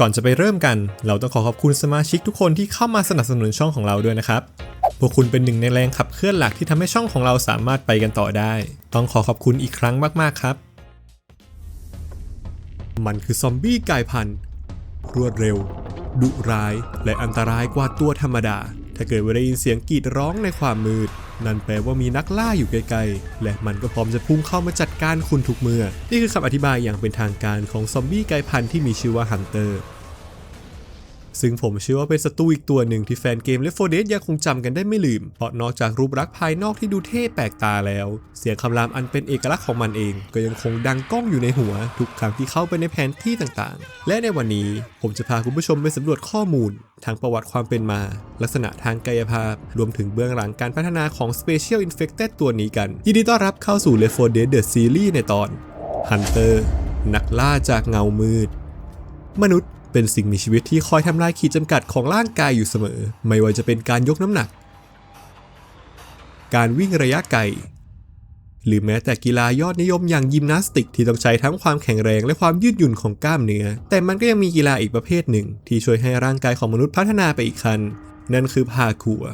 ก่อนจะไปเริ่มกัน เราต้องขอขอบคุณสมาชิกทุกคนที่เข้ามาสนับสนุนช่องของเราด้วยนะครับ พวกคุณเป็นหนึ่งในแรงขับเคลื่อนหลักที่ทำให้ช่องของเราสามารถไปกันต่อได้ ต้องขอขอบคุณอีกครั้งมากๆครับ มันคือซอมบี้กายพันธุ์ รวดเร็ว ดุร้าย และอันตรายกว่าตัวธรรมดา ถ้าเกิดว่าได้ยินเสียงกรีดร้องในความมืด นั่นแปลว่ามีนักล่าอยู่ไกลๆ และมันก็พร้อมจะพุ่งเข้ามาจัดการคุณทุกเมื่อ นี่คือคำอธิบายอย่างเป็นทางการของซอมบี้กลายพันธุ์ที่มีชื่อว่าฮันเตอร์ ซึ่งผมเชื่อว่าเป็นศัตรูอีกตัวหนึ่งที่แฟนเกม Left 4 Dead ยังคงจำกันได้ไม่ลืม เพราะนอกจากรูปลักษณ์ภายนอกที่ดูเท่แปลกตาแล้ว เสียงคำรามอันเป็นเอกลักษณ์ของมันเอง ก็ยังคงดังก้องอยู่ในหัว ทุกครั้งที่เข้าไปในแผนที่ต่างๆ และในวันนี้ผมจะพาคุณผู้ชมไปสำรวจข้อมูลทางประวัติความเป็นมา ลักษณะทางกายภาพ รวมถึงเบื้องหลังการพัฒนาของ Special Infected ตัวนี้กัน ยินดีต้อนรับเข้าสู่ Left 4 Dead The Series ในตอน Hunter นักล่าจากเงามืด มนุษย์ เป็นสิ่งมีชีวิตที่คอยทำลายขีดจำกัดของร่างกายอยู่เสมอ ไม่ว่าจะเป็นการยกน้ำหนัก การวิ่งระยะไกล หรือแม้แต่กีฬายอดนิยมอย่างยิมนาสติกที่ต้องใช้ทั้งความแข็งแรงและความยืดหยุ่นของกล้ามเนื้อ แต่มันก็ยังมีกีฬาอีกประเภทหนึ่ง ที่ช่วยให้ร่างกายของมนุษย์พัฒนาไปอีกขั้นนั่นคือพาคัว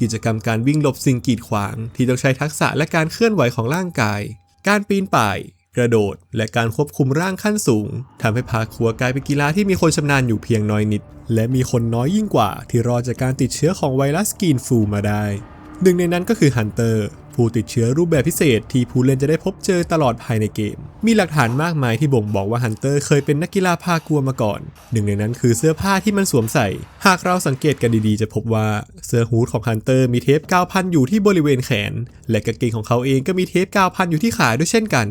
กิจกรรมการวิ่งหลบสิ่งกีดขวาง ที่ต้องใช้ทักษะและการเคลื่อนไหวของร่างกาย การปีนป่าย กระโดด และการควบคุมร่างขั้นสูงทำให้พาคัวกลายเป็นกีฬาที่มีคนชำนาญอยู่เพียงน้อยนิด และมีคนน้อยยิ่งกว่า ที่รอดจากการติดเชื้อของไวรัสกีนฟลูมาได้หนึ่งในนั้นก็คือฮันเตอร์ผู้ติดเชื้อรูปแบบพิเศษที่ผู้เล่นจะได้พบเจอตลอดภายในเกม มีหลักฐานมากมายที่บ่งบอกว่าฮันเตอร์เคยเป็นนักกีฬาพากัวมาก่อน หนึ่งในนั้นคือเสื้อผ้าที่มันสวมใส่ หากเราสังเกตกันดีๆ จะพบว่าเสื้อฮูดของฮันเตอร์มีเทปกาวพันอยู่ที่บริเวณแขน และกางเกงของเขาเองก็มีเทปกาวพันอยู่ที่ขาด้วยเช่นกัน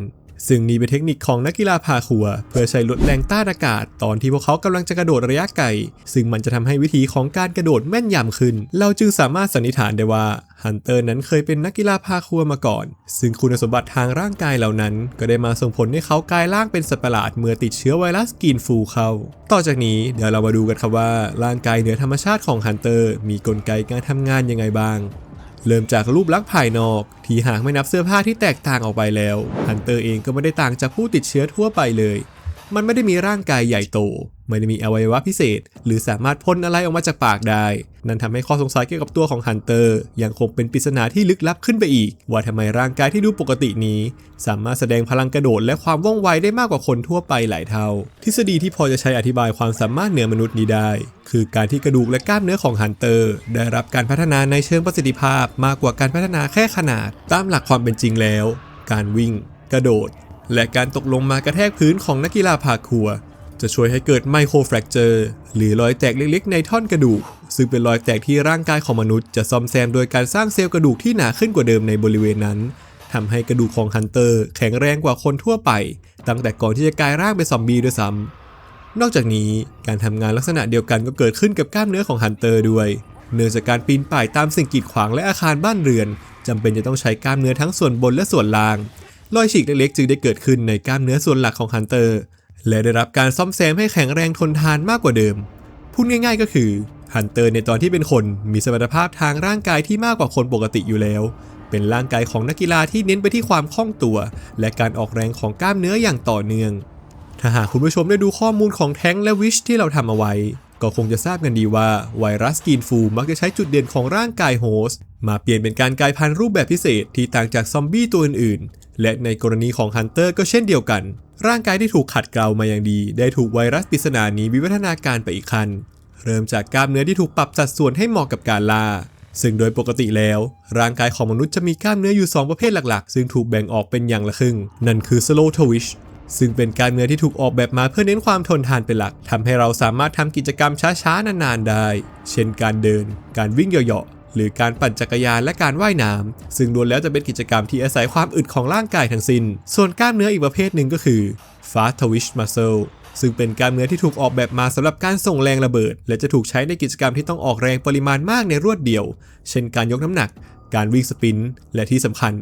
ซึ่งนี่เป็นเทคนิคของนักกีฬาพาคัว เพื่อใช้ลดแรงต้านอากาศ ตอนที่พวกเขากำลังจะกระโดดระยะไกล ซึ่งมันจะทำให้วิธีของการกระโดดแม่นยำขึ้น เราจึงสามารถสันนิษฐานได้ว่าฮันเตอร์นั้นเคยเป็นนักกีฬาพาคัวมาก่อน ซึ่งคุณสมบัติทางร่างกายเหล่านั้น ก็ได้มาส่งผลให้เขากลายร่างเป็นสัตว์ประหลาดเมื่อติดเชื้อไวรัสกรีนฟูเข้า ต่อจากนี้เดี๋ยวเรามาดูกันครับว่าร่างกายเหนือธรรมชาติของฮันเตอร์มีกลไกการทำงานยังไงบ้าง เริ่มจากรูปลักษณ์ภายนอก ที่หากไม่นับเสื้อผ้าที่แตกต่างออกไปแล้วฮันเตอร์เองก็ไม่ได้ต่างจากผู้ติดเชื้อทั่วไปเลย มันไม่ได้มีร่างกายใหญ่โต ไม่ได้มีอวัยวะพิเศษ หรือสามารถพ่นอะไรออกมาจากปากได้ นั่นทำให้ข้อสงสัยเกี่ยวกับตัวของฮันเตอร์ยังคงเป็นปริศนาที่ลึกลับขึ้นไปอีก ว่าทำไมร่างกายที่ดูปกตินี้ สามารถแสดงพลังกระโดดและความว่องไวได้มากกว่าคนทั่วไปหลายเท่า ทฤษฎีที่พอจะใช้อธิบายความสามารถเหนือมนุษย์นี้ได้ คือการที่กระดูกและกล้ามเนื้อของฮันเตอร์ ได้รับการพัฒนาในเชิงประสิทธิภาพ มากกว่าการพัฒนาแค่ขนาด ตามหลักความเป็นจริงแล้ว การวิ่ง กระโดดและการตกลงมากระแทกพื้นของนักกีฬาพาคัว จะช่วยให้เกิดไมโครแฟรกเจอร์หรือรอยแตกเล็กๆ ในท่อนกระดูก ซึ่งเป็นรอยแตกที่ร่างกายของมนุษย์จะซ่อมแซมโดยการสร้างเซลล์กระดูกที่หนาขึ้นกว่าเดิมในบริเวณนั้นทำให้กระดูกของฮันเตอร์แข็งแรงกว่าคนทั่วไป ตั้งแต่ก่อนที่จะกลายร่างเป็นซอมบี้ด้วยซ้ำนอกจากนี้การทำงานลักษณะเดียวกันก็เกิดขึ้นกับกล้ามเนื้อของฮันเตอร์ด้วย เนื่องจากการปีนป่ายตามสิ่งกีดขวางและอาคารบ้านเรือนจำเป็นจะต้องใช้กล้ามเนื้อทั้งส่วนบนและส่วนล่างรอยฉีกเล็กๆจึงได้เกิดขึ้นในกล้ามเนื้อส่วนหลักของฮันเตอร์ และได้รับการซ่อมแซมให้แข็งแรงทนทานมากกว่าเดิม พูดง่ายๆก็คือฮันเตอร์ในตอนที่เป็นคนมีสมรรถภาพทางร่างกายที่มากกว่าคนปกติอยู่แล้ว เป็นร่างกายของนักกีฬาที่เน้นไปที่ความคล่องตัว และการออกแรงของกล้ามเนื้ออย่างต่อเนื่อง ถ้าหากคุณผู้ชมได้ดูข้อมูลของแท้งและวิชที่เราทำเอาไว้ ก็คงจะทราบกันดีว่าไวรัสกรีนฟูมักจะใช้จุดเด่นของร่างกายโฮสต์มาเปลี่ยนเป็นการกลายพันธุ์รูปแบบพิเศษที่ต่างจากซอมบี้ตัวอื่นๆ และในกรณีของฮันเตอร์ก็เช่นเดียวกัน ร่างกายที่ถูกขัดเกลามาอย่างดี ได้ถูกไวรัสปริศนานี้วิวัฒนาการไปอีกขั้นเริ่มจากกล้ามเนื้อที่ถูกปรับสัดส่วนให้เหมาะกับการล่า ซึ่งโดยปกติแล้ว ร่างกายของมนุษย์จะมีกล้ามเนื้ออยู่ 2 ประเภทหลักๆ ซึ่งถูกแบ่งออกเป็นอย่างละครึ่ง นั่นคือ slow twitch ซึ่งเป็นกล้ามเนื้อที่ถูกออกแบบมาเพื่อเน้นความทนทานเป็นหลักทำให้เราสามารถทำกิจกรรมช้าๆ นานๆ ได้ เช่นการเดิน การวิ่งเหยาะๆ หรือการปั่นจักรยานและการว่ายน้ำซึ่งล้วนแล้วจะเป็นกิจกรรมที่อาศัยความอึดของร่างกายทั้งสิ้น ส่วนกล้ามเนื้ออีกประเภทหนึ่งก็คือ fast twitch muscle ซึ่งเป็นกล้ามเนื้อที่ถูกออกแบบมาสำหรับการส่งแรงระเบิด และจะถูกใช้ในกิจกรรมที่ต้องออกแรงปริมาณมากในรวดเดียว เช่นการยกน้ำหนัก การวิ่งสปิน และที่สำคัญ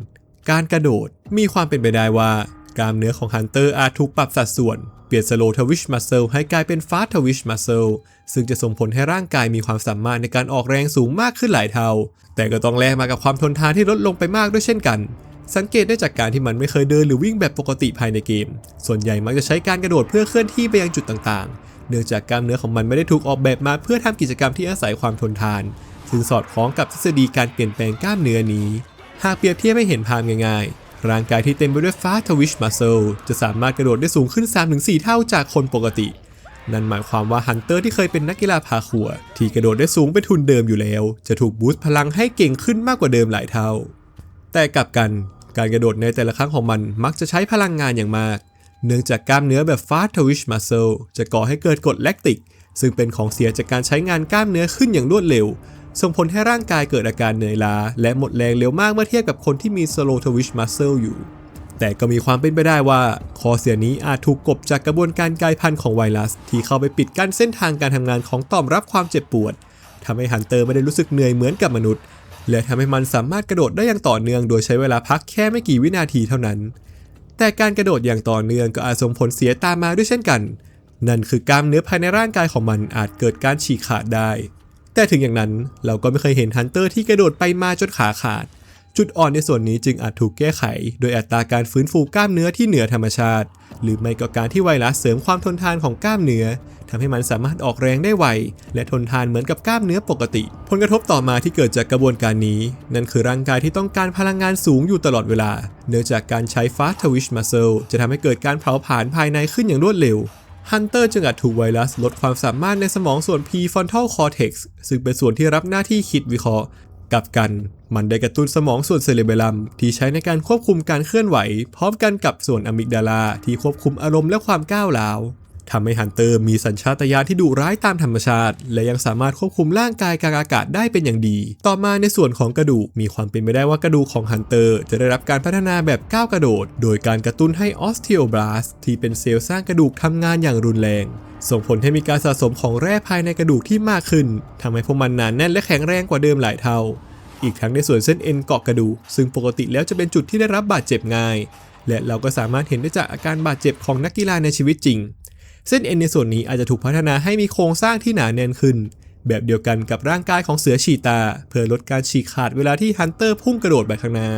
การกระโดด มีความเป็นไปได้ว่ากล้ามเนื้อของฮันเตอร์อาจถูกปรับสัดส่วน เปลี่ยน slow twitch muscle ให้กลายเป็น fast twitch muscle ซึ่งจะส่งผลให้ร่างกายมีความสามารถในการออกแรงสูงมากขึ้นหลายเท่า แต่ก็ต้องแลกมากับความทนทานที่ลดลงไปมากด้วยเช่นกัน สังเกตได้จากการที่มันไม่เคยเดินหรือวิ่งแบบปกติภายในเกม ส่วนใหญ่มักจะใช้การกระโดดเพื่อเคลื่อนที่ไปยังจุดต่างๆ เนื่องจากกล้ามเนื้อของมันไม่ได้ถูกออกแบบมาเพื่อทำกิจกรรมที่อาศัยความทนทานซึ่งสอดคล้องกับทฤษฎีการเปลี่ยนแปลงกล้ามเนื้อนี้ หากเปรียบเทียบให้เห็นภาพง่ายๆ ร่างกายที่เต็มไปด้วยฟ้าทวิชมัสเซลจะสามารถกระโดดได้สูงขึ้น 3-4 เท่าจากคนปกติ นั่นหมายความว่าฮันเตอร์ที่เคยเป็นนักกีฬาพาขัว ที่กระโดดได้สูงเป็นทุนเดิมอยู่แล้ว จะถูกบูสต์พลังให้เก่งขึ้นมากกว่าเดิมหลายเท่า แต่กลับกันการกระโดดในแต่ละครั้งของมันมักจะใช้พลังงานอย่างมาก เนื่องจากกล้ามเนื้อแบบ fast twitch muscle จะก่อให้เกิดกรดแลคติก ซึ่งเป็นของเสียจากการใช้งานกล้ามเนื้อขึ้นอย่างรวดเร็ว ส่งผลให้ร่างกายเกิดอาการเหนื่อยล้า และหมดแรงเร็วมากเมื่อเทียบกับคนที่มี slow twitch muscle อยู่ แต่ก็มีความเป็นไปได้ว่าข้อเสียนี้อาจถูกกบจากกระบวนการกลายพันธุ์ของไวรัส ที่เข้าไปปิดกั้นเส้นทางการทำงานของต่อมรับความเจ็บปวดทำให้ฮันเตอร์ไม่ได้รู้สึกเหนื่อยเหมือนกับมนุษย์ และทำให้มันสามารถกระโดดได้อย่างต่อเนื่อง โดยใช้เวลาพักแค่ไม่กี่วินาทีเท่านั้น แต่การกระโดดอย่างต่อเนื่องก็อาจส่งผลเสียตามมาด้วยเช่นกัน นั่นคือกล้ามเนื้อภายในร่างกายของมันอาจเกิดการฉีกขาดได้ แต่ถึงอย่างนั้นเราก็ไม่เคยเห็นฮันเตอร์ที่กระโดดไปมาจนขาขาด จุดอ่อนในส่วนนี้จึงอาจถูกแก้ไข โดยอัตราการฟื้นฟูกล้ามเนื้อที่เหนือธรรมชาติ หรือไม่ก็การที่ไวรัสเสริมความทนทานของกล้ามเนื้อทำให้มันสามารถออกแรงได้ไว และทนทานเหมือนกับกล้ามเนื้อปกติ ผลกระทบต่อมาที่เกิดจากกระบวนการนี้ นั่นคือร่างกายที่ต้องการพลังงานสูงอยู่ตลอดเวลา เนื่องจากการใช้ fast twitch muscle จะทำให้เกิดการเผาผลาญภายในขึ้นอย่างรวดเร็ว ฮันเตอร์จึงอาจถูกไวรัสลดความสามารถในสมองส่วน prefrontal cortex ซึ่งเป็นส่วนที่รับหน้าที่คิดวิเคราะห์กับกันมันได้กระตุ้นสมองส่วนเซเลเบลัมที่ใช้ในการควบคุมการเคลื่อนไหว พร้อมกันกับส่วนอะมิกดาลาที่ควบคุมอารมณ์และความก้าวร้าว ทำให้ฮันเตอร์มีสัญชาตญาณที่ดุร้ายตามธรรมชาติ และยังสามารถควบคุมร่างกายกลางอากาศได้เป็นอย่างดี ต่อมาในส่วนของกระดูกมีความเป็นไปได้ว่ากระดูกของฮันเตอร์จะได้รับการพัฒนาแบบก้าวกระโดด โดยการกระตุ้นให้ออสเทียบลาสที่เป็นเซลล์สร้างกระดูกทำงานอย่างรุนแรง ส่งผลให้มีการสะสมของแร่ภายในกระดูกที่มากขึ้นทำให้พวกมันหนานแน่นและแข็งแรงกว่าเดิมหลายเท่า อีกทั้งในส่วนเส้นเอ็นเกาะกระดูกซึ่งปกติแล้วจะเป็นจุดที่ได้รับบาดเจ็บง่าย และเราก็สามารถเห็นได้จากอาการบาดเจ็บของนักกีฬาในชีวิตจริง เส้นเอ็นในส่วนนี้อาจจะถูกพัฒนาให้มีโครงสร้างที่หนาแน่นขึ้น แบบเดียวกันกับร่างกายของเสือชีตา เพื่อลดการฉีกขาดเวลาที่ฮันเตอร์พุ่งกระโดดไปข้างหน้า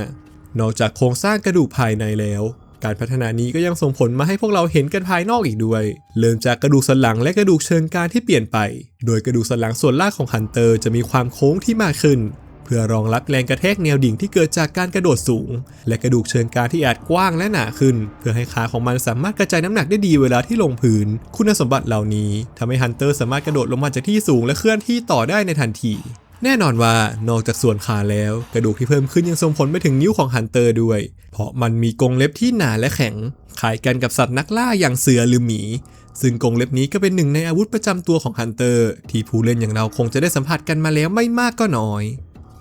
นอกจากโครงสร้างกระดูกภายในแล้ว การพัฒนานี้ก็ยังส่งผลมาให้พวกเราเห็นกันภายนอกอีกด้วย เริ่มจากกระดูกสันหลังและกระดูกเชิงกรานที่เปลี่ยนไป โดยกระดูกสันหลังส่วนล่างของฮันเตอร์จะมีความโค้งที่มากขึ้น พื่อรองรับแรงกระแทกแนวดิ่งที่เกิดจากการกระโดดสูง และกระดูกเชิงกรานที่อาจกว้างและหนาขึ้น เพื่อให้ขาของมันสามารถกระจายน้ำหนักได้ดีเวลาที่ลงพื้น คุณสมบัติเหล่านี้ทำให้ฮันเตอร์สามารถกระโดดลงมาจากที่สูงและเคลื่อนที่ต่อได้ในทันทีแน่นอนว่านอกจากส่วนขาแล้ว กระดูกที่เพิ่มขึ้นยังส่งผลไปถึงนิ้วของฮันเตอร์ด้วย เพราะมันมีกรงเล็บที่หนาและแข็งคล้ายกันกับสัตว์นักล่าอย่างเสือหรือหมี ซึ่งกรงเล็บนี้ก็เป็นหนึ่งในอาวุธประจำตัวของฮันเตอร์ ที่ผู้เล่นอย่างเราคงจะได้สัมผัสกันมาแล้วไม่มากก็น้อย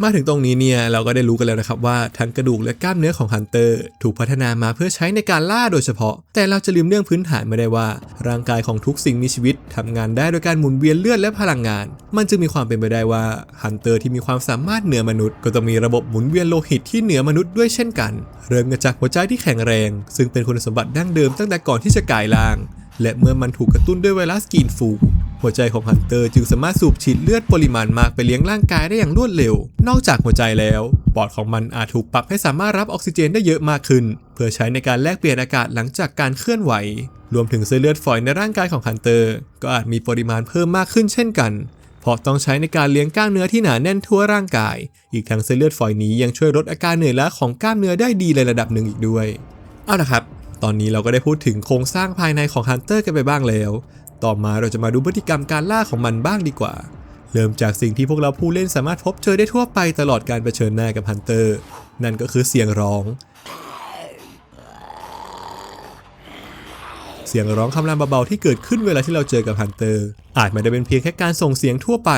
มาถึงตรงนี้เนี่ยเราก็ได้รู้กันแล้วนะครับว่าทั้งกระดูกและกล้ามเนื้อของฮันเตอร์ถูกพัฒนามาเพื่อใช้ในการล่าโดยเฉพาะ แต่เราจะลืมเรื่องพื้นฐานไม่ได้ว่า ร่างกายของทุกสิ่งมีชีวิตทำงานได้โดยการหมุนเวียนเลือดและพลังงาน มันจึงมีความเป็นไปได้ว่าฮันเตอร์ที่มีความสามารถเหนือมนุษย์ ก็ต้องมีระบบหมุนเวียนโลหิตที่เหนือมนุษย์ด้วยเช่นกัน เริ่มกันจากหัวใจที่แข็งแรง ซึ่งเป็นคุณสมบัติดั้งเดิมตั้งแต่ก่อนที่จะกลายร่าง และเมื่อมันถูกกระตุ้นด้วยไวรัสกีนฟูหัวใจของฮันเตอร์จึงสามารถสูบฉีดเลือดปริมาณมากไปเลี้ยงร่างกายได้อย่างรวดเร็ว นอกจากหัวใจแล้ว ปอดของมันอาจถูกปรับให้สามารถรับออกซิเจนได้เยอะมากขึ้น เพื่อใช้ในการแลกเปลี่ยนอากาศหลังจากการเคลื่อนไหว รวมถึงเส้นเลือดฝอยในร่างกายของฮันเตอร์ ก็อาจมีปริมาณเพิ่มมากขึ้นเช่นกัน เพราะต้องใช้ในการเลี้ยงกล้ามเนื้อที่หนาแน่นทั่วร่างกาย อีกทั้งเส้นเลือดฝอยนี้ยังช่วยลดอาการเหนื่อยล้าของกล้ามเนื้อได้ดีในระดับหนึ่งอีกด้วย เอาละครับ ตอนนี้เราก็ได้พูดถึงโครงสร้างภายในของฮันเตอร์กันไปบ้างแล้ว ต่อมาเราจะมาดูพฤติกรรมการล่าของมันบ้างดีกว่า เริ่มจากสิ่งที่พวกเราผู้เล่นสามารถพบเจอได้ทั่วไปตลอดการเผชิญหน้ากับฮันเตอร์ นั่นก็คือเสียงร้อง เสียงร้องคำรามเบาๆที่เกิดขึ้นเวลาที่เราเจอกับฮันเตอร์ อาจไม่ได้เป็นเพียงแค่การส่งเสียงทั่วไป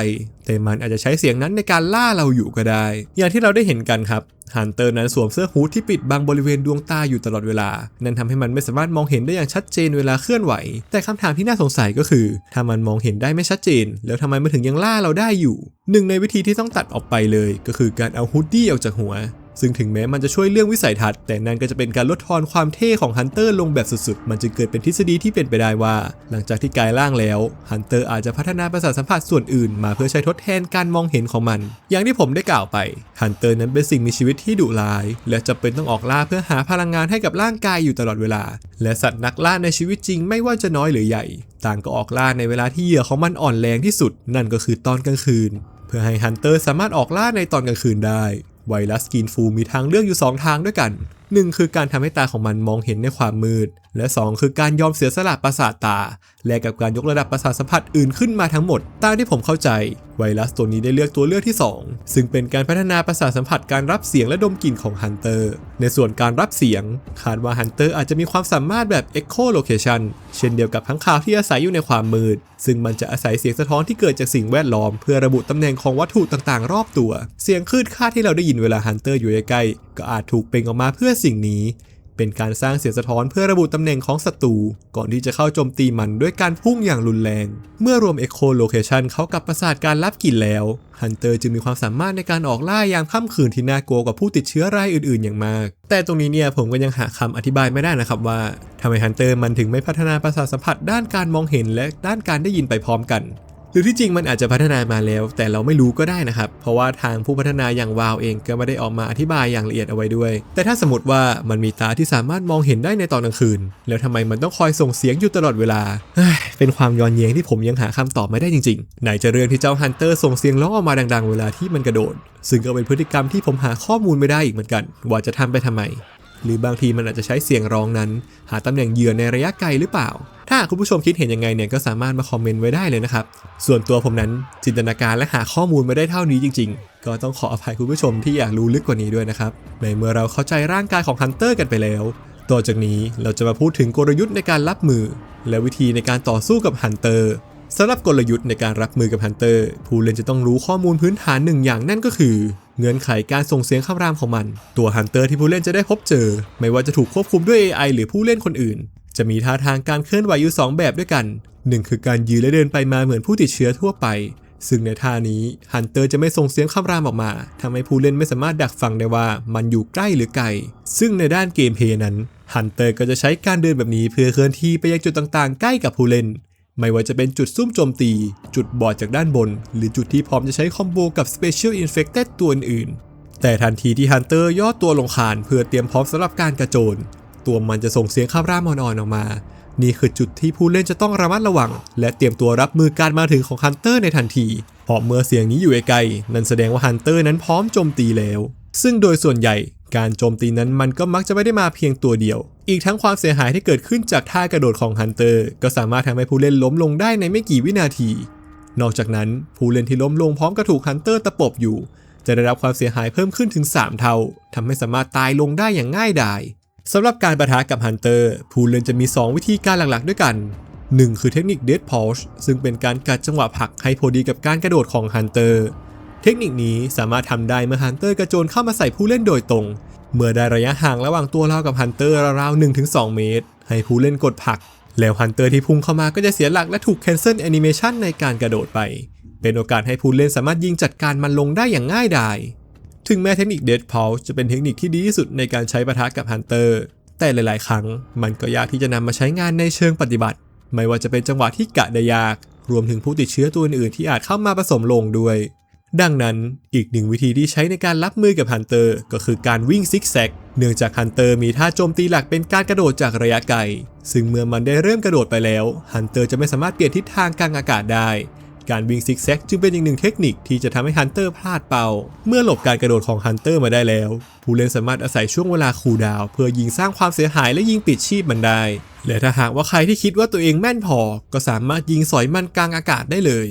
แต่มันอาจจะใช้เสียงนั้นในการล่าเราอยู่ก็ได้ อย่างที่เราได้เห็นกันครับฮันเตอร์นั้นสวมเสื้อฮูดที่ปิดบังบริเวณดวงตาอยู่ตลอดเวลา นั่นทำให้มันไม่สามารถมองเห็นได้อย่างชัดเจนเวลาเคลื่อนไหว แต่คำถามที่น่าสงสัยก็คือ ถ้ามันมองเห็นได้ไม่ชัดเจน แล้วทำไมมันถึงยังล่าเราได้อยู่ หนึ่งในวิธีที่ต้องตัดออกไปเลย ก็คือการเอาฮูดดี้ออกจากหัว ซึ่งถึงแม้มันจะช่วยเรื่องวิสัยทัศน์ แต่นั่นก็จะเป็นการลดทอนความเท่ของฮันเตอร์ลงแบบสุดๆ มันจึงเกิดเป็นทฤษฎีที่เป็นไปได้ว่า หลังจากที่กลายร่างแล้วฮันเตอร์อาจจะพัฒนาประสาทสัมผัสส่วนอื่นมาเพื่อใช้ทดแทนการมองเห็นของมัน อย่างที่ผมได้กล่าวไปฮันเตอร์นั้นเป็นสิ่งมีชีวิตที่ดุร้าย และจะเป็นต้องออกล่าเพื่อหาพลังงานให้กับร่างกายอยู่ตลอดเวลา และสัตว์นักล่าในชีวิตจริงไม่ว่าจะน้อยหรือใหญ่ ต่างก็ออกล่าในเวลาที่เหยื่อของมันอ่อนแรงที่สุด นั่นก็คือตอนกลางคืน เพื่อให้ฮันเตอร์สามารถออกล่าในตอนกลางคืนได้ ไวรัสกินฟูมีทางเลือกอยู่ 2 ทางด้วยกัน 1 คือการทำให้ตาของมันมองเห็นในความมืด และ 2 คือการยอมเสียสละประสาทตา และกับการยกระดับประสาทสัมผัสอื่นขึ้นมาทั้งหมด ตามที่ผมเข้าใจ ไวรัสตัวนี้ได้เลือกตัวเลือกที่ 2 ซึ่งเป็นการพัฒนาประสาทสัมผัสการรับเสียงและดมกลิ่นของฮันเตอร์ ในส่วนการรับเสียง คาดว่าฮันเตอร์อาจจะมีความสามารถแบบ Echolocation เช่นเดียวกับทั้งข่าวที่อาศัยอยู่ในความมืด ซึ่งมันจะอาศัยเสียงสะท้อนที่เกิดจากสิ่งแวดล้อม เพื่อระบุตำแหน่งของวัตถุต่างๆ รอบตัว เสียงคลื่นคาดที่เราได้ยินเวลาฮันเตอร์อยู่ใกล้ก็อาจถูกเปล่งออกมาเพื่อสิ่งนี้ เป็นการสร้างเสียงสะท้อนเพื่อระบุตำแหน่งของศัตรูก่อนที่จะเข้าโจมตีมันด้วยการพุ่งอย่างรุนแรง เมื่อรวม Echolocation เข้ากับประสาทการรับกลิ่นแล้วฮันเตอร์จึงมีความสามารถในการออกล่ายามค่ำคืนที่น่ากลัวกว่าผู้ติดเชื้อรายอื่นๆอย่างมาก แต่ตรงนี้เนี่ยผมก็ยังหาคำอธิบายไม่ได้นะครับว่าทำไมฮันเตอร์มันถึงไม่พัฒนาประสาทสัมผัสด้านการมองเห็นและด้านการได้ยินไปพร้อมกัน หรือที่จริงมันอาจจะพัฒนามาแล้ว แต่เราไม่รู้ก็ได้นะครับ เพราะว่าทางผู้พัฒนาอย่างวาวเองก็ไม่ได้ออกมาอธิบายอย่างละเอียดเอาไว้ด้วย แต่ถ้าสมมติว่ามันมีตาที่สามารถมองเห็นได้ในตอนกลางคืน แล้วทำไมมันต้องคอยส่งเสียงอยู่ตลอดเวลาเฮ้ยเป็นความย้อนแย้งที่ผมยังหาคำตอบไม่ได้จริงๆ ไหนจะเรื่องที่เจ้าฮันเตอร์ส่งเสียงร้องออกมาดัง ๆ เวลาที่มันกระโดด ซึ่งก็เป็นพฤติกรรมที่ผมหาข้อมูลไม่ได้อีกเหมือนกัน ว่าจะทำไปทำไม หรือบางทีมันอาจจะใช้เสียงร้องนั้น หาตำแหน่งเหยื่อในระยะไกลหรือเปล่า ถ้าคุณผู้ชมคิดเห็นยังไงเนี่ยก็สามารถมาคอมเมนต์ไว้ได้เลยนะครับ ส่วนตัวผมนั้นจินตนาการและหาข้อมูลม่ได้เท่านี้จริง ๆ ก็ต้องขออภัยคุณผู้ชมที่อยากรู้ลึกกว่านี้ด้วยนะครับในเมื่อเราเข้าใจร่างกายของฮันเตอร์กันไปแล้วต่อจากนี้เราจะมาพูดถึงกลยุทธ์ในการรับมือ และวิธีในการต่อสู้กับฮันเตอร์สำหรับกลยุทธ์ในการรับมือกับฮันเตอร์ผู้เล่นจะต้องรู้ข้อมูลพื้นฐานหนึ่งอย่างนั่นก็คือ เงื่อนไขการส่งเสียงคำรามของมัน ตัวฮันเตอร์ที่ผู้เล่นจะได้พบเจอ ไม่ว่าจะถูกควบคุมด้วย AI หรือผู้เล่นคนอื่น จะมีท่าทางการเคลื่อนไหวอยู่ 2 แบบด้วยกัน 1 คือการยืนและเดินไปมาเหมือนผู้ติดเชื้อทั่วไป ซึ่งในท่านี้ฮันเตอร์จะไม่ส่งเสียงคำรามออกมาทำให้ผู้เล่นไม่สามารถดักฟังได้ว่ามันอยู่ใกล้หรือไกล ซึ่งในด้านเกมเพย์นั้นฮันเตอร์ก็จะใช้การเดินแบบนี้เพื่อเคลื่อนที่ไปยังจุดต่างๆ ใกล้กับผู้เล่น ไม่ว่าจะเป็นจุดซุ่มโจมตี จุดบอดจากด้านบน หรือจุดที่พร้อมจะใช้คอมโบกับ Special Infected ตัวอื่น แต่ทันทีที่ฮันเตอร์ย่อตัวลงคานเพื่อเตรียมพร้อมสำหรับการกระโจน ตัวมันจะส่งเสียงคำรามอ่อนๆออกมา นี่คือจุดที่ผู้เล่นจะต้องระมัดระวัง และเตรียมตัวรับมือการมาถึงของฮันเตอร์ในทันทีเพราะเมื่อเสียงนี้อยู่ไกลนั่นแสดงว่าฮันเตอร์นั้นพร้อมโจมตีแล้ว ซึ่งโดยส่วนใหญ่ การโจมตีนั้นมันก็มักจะไม่ได้มาเพียงตัวเดียว อีกทั้งความเสียหายที่เกิดขึ้นจากท่ากระโดดของฮันเตอร์ ก็สามารถทำให้ผู้เล่นล้มลงได้ในไม่กี่วินาที นอกจากนั้นผู้เล่นที่ล้มลงพร้อมกับถูกฮันเตอร์ตะปบอยู่ จะได้รับความเสียหายเพิ่มขึ้นถึง 3 เท่าทำให้สามารถตายลงได้อย่างง่ายดายสำหรับการประทะกับฮันเตอร์ผู้เล่นจะมี 2 วิธีการหลักๆ ด้วยกัน 1 คือเทคนิค Dead Pulse ซึ่งเป็นการกัดจังหวะผักให้พอดีกับการกระโดดของฮันเตอร์ เทคนิคนี้สามารถทำได้เมื่อฮันเตอร์กระโจนเข้ามาใส่ผู้เล่นโดยตรง เมื่อได้ระยะห่างระหว่างตัวเรากับฮันเตอร์ราวๆ1-2 เมตร ให้ผู้เล่นกดผลัก แล้วฮันเตอร์ที่พุ่งเข้ามาก็จะเสียหลักและถูก cancel animation ในการกระโดดไป เป็นโอกาสให้ผู้เล่นสามารถยิงจัดการมันลงได้อย่างง่ายดายถึงแม้เทคนิค Dead Pulse จะเป็นเทคนิคที่ดีที่สุดในการใช้ปะทะกับฮันเตอร์แต่หลาย ๆ ครั้งมันก็ยากที่จะนำมาใช้งานในเชิงปฏิบัติ ไม่ว่าจะเป็นจังหวะที่กะได้ยาก รวมถึงผู้ติดเชื้อตัวอื่นๆที่อาจเข้ามาผสมลงด้วย ดังนั้นอีกหนึ่งวิธีที่ใช้ในการรับมือกับฮันเตอร์ก็คือการวิ่งซิกแซก เนื่องจากฮันเตอร์มีท่าโจมตีหลักเป็นการกระโดดจากระยะไกล ซึ่งเมื่อมันได้เริ่มกระโดดไปแล้วฮันเตอร์จะไม่สามารถเปลี่ยนทิศทางกลางอากาศได้ การวิ่งซิกแซกจึงเป็นอีกหนึ่งเทคนิคที่จะทำให้ฮันเตอร์พลาดเป้า เมื่อหลบการกระโดดของฮันเตอร์มาได้แล้ว ผู้เล่นสามารถอาศัยช่วงเวลาคูลดาวเพื่อยิงสร้างความเสียหายและยิงปิดชีพมันได้ และถ้าหากว่าใครที่คิดว่าตัวเองแม่นพอ ก็สามารถยิงสอยมันกลางอากาศได้เลย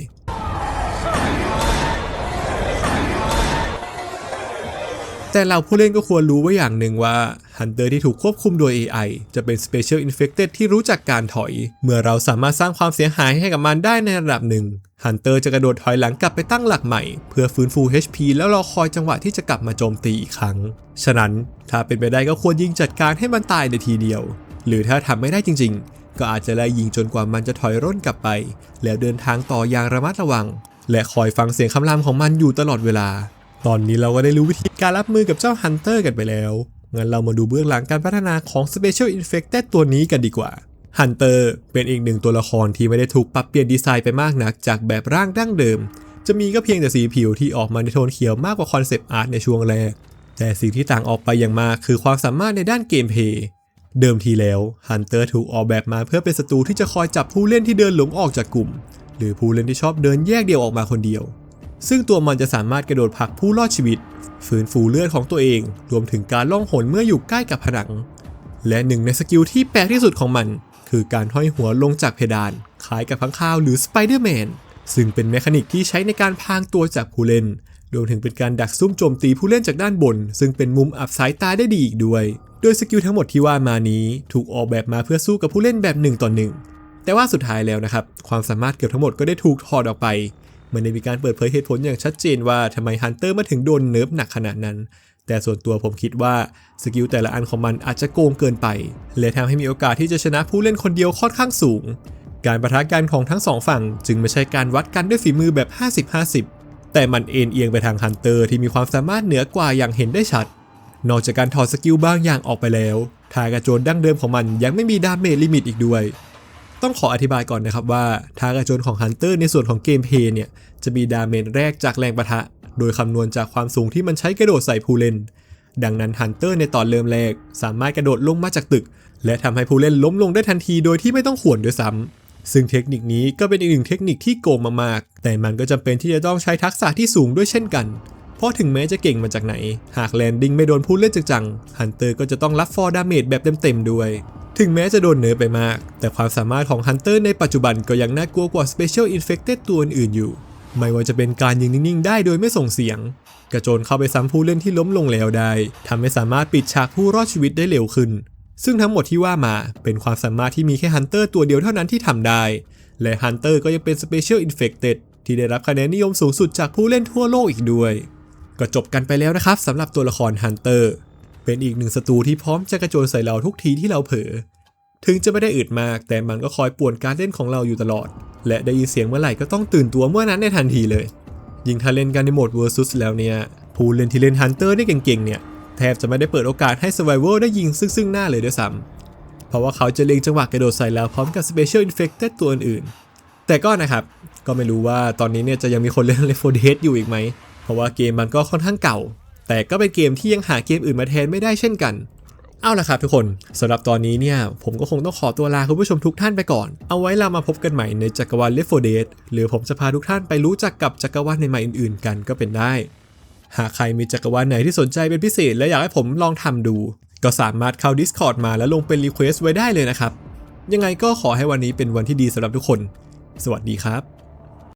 แต่เราผู้เล่นก็ควรรู้ไว้อย่างหนึ่งว่าฮันเตอร์ที่ถูกควบคุมโดย AI จะเป็น Special Infected ที่รู้จักการถอย เมื่อเราสามารถสร้างความเสียหายให้กับมันได้ในระดับหนึ่งฮันเตอร์จะกระโดดถอยหลังกลับไปตั้งหลักใหม่ เพื่อฟื้นฟู HP แล้วรอคอยจังหวะที่จะกลับมาโจมตีอีกครั้ง ฉะนั้นถ้าเป็นไปได้ก็ควรยิงจัดการให้มันตายในทีเดียว หรือถ้าทำไม่ได้จริง ๆ ก็อาจจะไล่ยิงจนกว่ามันจะถอยร่นกลับไป แล้วเดินทางต่ออย่างระมัดระวัง และคอยฟังเสียงคำรามของมันอยู่ตลอดเวลา ตอนนี้เราก็ได้รู้วิธีการรับมือกับเจ้าฮันเตอร์กันไปแล้ว งั้นเรามาดูเบื้องหลังการพัฒนาของ Special Infected ตัวนี้กันดีกว่าฮันเตอร์เป็นอีกหนึ่งตัวละครที่ไม่ได้ถูกปรับเปลี่ยนดีไซน์ไปมากนัก จากแบบร่างดั้งเดิม จะมีก็เพียงแต่สีผิวที่ออกมาในโทนเขียวมากกว่าคอนเซปต์อาร์ตในช่วงแรก แต่สิ่งที่ต่างออกไปอย่างมากคือความสามารถในด้านเกมเพย์เดิมทีแล้วฮันเตอร์ถูกออกแบบมาเพื่อเป็นศัตรูที่จะคอยจับผู้เล่นที่เดินหลงออกจากกลุ่ม หรือผู้เล่นที่ชอบเดินแยกเดียวออกมาคนเดียว ซึ่งตัวมันจะสามารถกระโดดผลักผู้รอดชีวิต ฟื้นฟูเลือดของตัวเอง รวมถึงการล่องหนเมื่ออยู่ใกล้กับผนัง และหนึ่งในสกิลที่แปลกที่สุดของมัน คือการห้อยหัวลงจากเพดานคล้ายกับพังคาวหรือสไปเดอร์แมนซึ่งเป็นเมคานิกที่ใช้ในการพางตัวจากผู้เล่นรวมถึงเป็นการดักซุ่มโจมตีผู้เล่นจากด้านบน ซึ่งเป็นมุมอับสายตาได้ดีอีกด้วย โดยสกิลทั้งหมดที่ว่ามานี้ถูกออกแบบมาเพื่อสู้กับผู้เล่นแบบหนึ่งต่อหนึ่งแต่ว่าสุดท้ายแล้วนะครับ ความสามารถเกือบทั้งหมดก็ได้ถูกถอดออกไป มันได้มีการเปิดเผยเหตุผลอย่างชัดเจนว่าทำไมฮันเตอร์มาถึงโดนเนิร์ฟหนักขนาดนั้น แต่ส่วนตัวผมคิดว่าสกิลแต่ละอันของมันอาจจะโกงเกินไป และทำให้มีโอกาสที่จะชนะผู้เล่นคนเดียวค่อนข้างสูง การประทะกันของทั้งสองฝั่ง จึงไม่ใช่การวัดกันด้วยฝีมือแบบ 50-50 แต่มันเอ็นเอียงไปทางฮันเตอร์ที่มีความสามารถเหนือกว่าอย่างเห็นได้ชัด นอกจากการถอดสกิลบางอย่างออกไปแล้วทากระโจนดั้งเดิมของมันยังไม่มีดาเมจลิมิตอีกด้วย ต้องขออธิบายก่อนนะครับว่าทางกระโจนของฮันเตอร์ในส่วนของเกมเพลย์เนี่ย จะมีดาเมจแรกจากแรงประทะ โดยคำนวณจากความสูงที่มันใช้กระโดดใส่ผู้เล่น ดังนั้นฮันเตอร์ในตอนเริ่มแรก สามารถกระโดดลงมาจากตึก และทำให้ผู้เล่นล้มลงได้ทันทีโดยที่ไม่ต้องขวนด้วยซ้ำซึ่งเทคนิคนี้ก็เป็นอีกหนึ่งเทคนิคที่โกงมากๆแต่มันก็จำเป็นที่จะต้องใช้ทักษะที่สูงด้วยเช่นกัน เพราะถึงแม้จะเก่งมาจากไหน หากแลนดิ้งไม่โดนผู้เล่นจังๆฮันเตอร์ก็จะต้องรับฟอร์ดาเมจแบบเต็มๆด้วย ถึงแม้จะโดนเนิร์ฟไปมาก แต่ความสามารถของฮันเตอร์ในปัจจุบันก็ยังน่ากลัวกว่า Special Infected ตัวอื่นๆอยู่ ไม่ว่าจะเป็นการยืนนิ่งๆ ได้โดยไม่ส่งเสียง กระโจนเข้าไปซ้ำผู้เล่นที่ล้มลงแล้วได้ทำให้สามารถปิดฉากผู้รอดชีวิตได้เร็วขึ้นซึ่งทั้งหมดที่ว่ามาเป็นความสามารถที่มีแค่ฮันเตอร์ตัวเดียวเท่านั้นที่ทำได้ และฮันเตอร์ก็ยังเป็น Special Infected ที่ได้รับคะแนนนิยมสูงสุดจากผู้เล่นทั่วโลกอีกด้วย ก็จบกันไปแล้วนะครับสำหรับตัวละครฮันเตอร์เป็นอีกหนึ่งศัตรูที่พร้อมจะกระโจนใส่เราทุกทีที่เราเผลอถึงจะไม่ได้อึดมาก แต่มันก็คอยป่วนการเล่นของเราอยู่ตลอด และได้ยินเสียงเมื่อไหร่ก็ต้องตื่นตัวเมื่อนั้นในทันทีเลย ยิ่งถ้าเล่นกันในโหมด versus แล้วเนี่ย ผู้เล่นที่เล่นฮันเตอร์ได้เก่งๆเนี่ย แทบจะไม่ได้เปิดโอกาสให้ survivor ได้ยิงซึ่งซึ่งหน้าเลยด้วยซ้ำเพราะว่าเขาจะเล็งจังหวะกระโดดใส่เราพร้อมกับ special infected ตัวอื่นๆแต่ก็นะครับ ก็ไม่รู้ว่าตอนนี้เนี่ยจะยังมีคนเล่น Left 4 Dead อยู่อีกไหม ราะว่าเกมมันก็ค่อนข้างเก่า แต่ก็เป็นเกมที่ยังหาเกมอื่นมาแทนไม่ได้เช่นกัน เอาละครับทุกคนสำหรับตอนนี้เนี่ย ผมก็คงต้องขอตัวลาคุณผู้ชมทุกท่านไปก่อน เอาไว้เรามาพบกันใหม่ในจักรวาล Left 4 Dead หรือผมจะพาทุกท่านไปรู้จักกับจักรวาลใหม่ๆอื่นๆ กันก็เป็นได้ หากใครมีจักรวาลไหนที่สนใจเป็นพิเศษ และอยากให้ผมลองทำดู ก็สามารถเข้า Discord มาแล้วลงเป็นรีเควสไว้ได้เลยนะครับยังไงก็ขอให้วันนี้เป็นวันที่ดีสำหรับทุกคน สวัสดีครับ